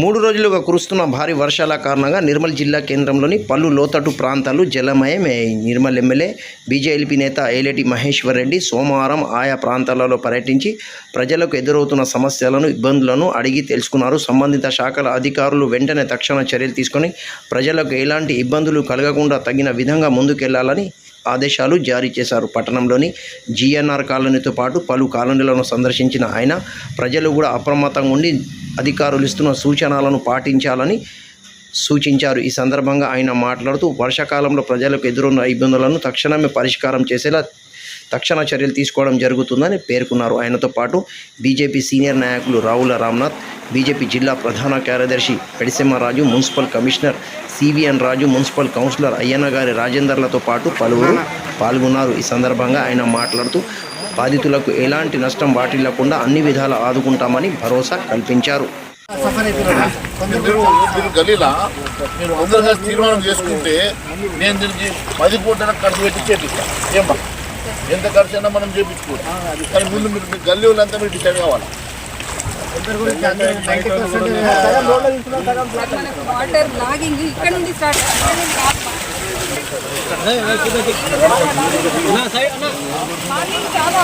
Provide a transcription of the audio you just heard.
మూడు రోజులుగా కురుస్తున్న భారీ వర్షాల కారణంగా నిర్మల్ జిల్లా కేంద్రంలోని పలు లోతట్టు ప్రాంతాలు జలమయమయ్యాయి నిర్మల్ ఎమ్మెల్యే బీజేపీ నేత ఏలేటి మహేశ్వర్ రెడ్డి సోమవారం ఆయా ప్రాంతాలలో పర్యటించి ప్రజలకు ఎదురవుతున్న సమస్యలను ఇబ్బందులను అడిగి తెలుసుకున్నారు. సంబంధిత శాఖల అధికారులు వెంటనే తక్షణ చర్యలు తీసుకొని ప్రజలకు ఎలాంటి ఇబ్బందులు కలగకుండా తగిన విధంగా ముందుకెళ్ళాలని ఆదేశాలు జారీ చేశారు. పట్టణంలోని జీఎన్ఆర్ కాలనీతో పాటు పలు కాలనీలను సందర్శించిన ఆయన ప్రజలు కూడా అప్రమత్తంగా ఉండి అధికారులు ఇస్తున్న సూచనలను పాటించాలని సూచించారు. ఈ సందర్భంగా ఆయన మాట్లాడుతూ వర్షాకాలంలో ప్రజలకు ఎదురున్న ఇబ్బందులను తక్షణమే పరిష్కారం చేసేలా తక్షణ చర్యలు తీసుకోవడం జరుగుతుందని పేర్కొన్నారు. ఆయనతో పాటు బీజేపీ సీనియర్ నాయకులు రావుల రామ్నాథ్ బీజేపీ జిల్లా ప్రధాన కార్యదర్శి Pedisemmaraju municipal commissioner CVN Raju municipal councillor Ayyannagari రాజేందర్లతో పాటు పలువురు పాల్గొన్నారు. ఈ సందర్భంగా ఆయన మాట్లాడుతూ బాధితులకు ఎలాంటి నష్టం వాటిల్లకుండా అన్ని విధాల ఆదుకుంటామని భరోసా కల్పించారు. మీరు మీరు గలీలా మీరు తీర్మానం చేసుకుంటే నేను దీనికి పది కోట్ల ఖర్చు పెట్టి చేపిస్తాను ఎంత ఖర్చు అయినా మనం చేపించుకోవచ్చు. కానీ ముందు మీరు మీ గల్లీ వాళ్ళంతా మీరు డిసైడ్ కావాలి. వాటర్ లాగింగ్ ఇక్కడ నుండి స్టార్ట్ మార్నింగ్ చాలా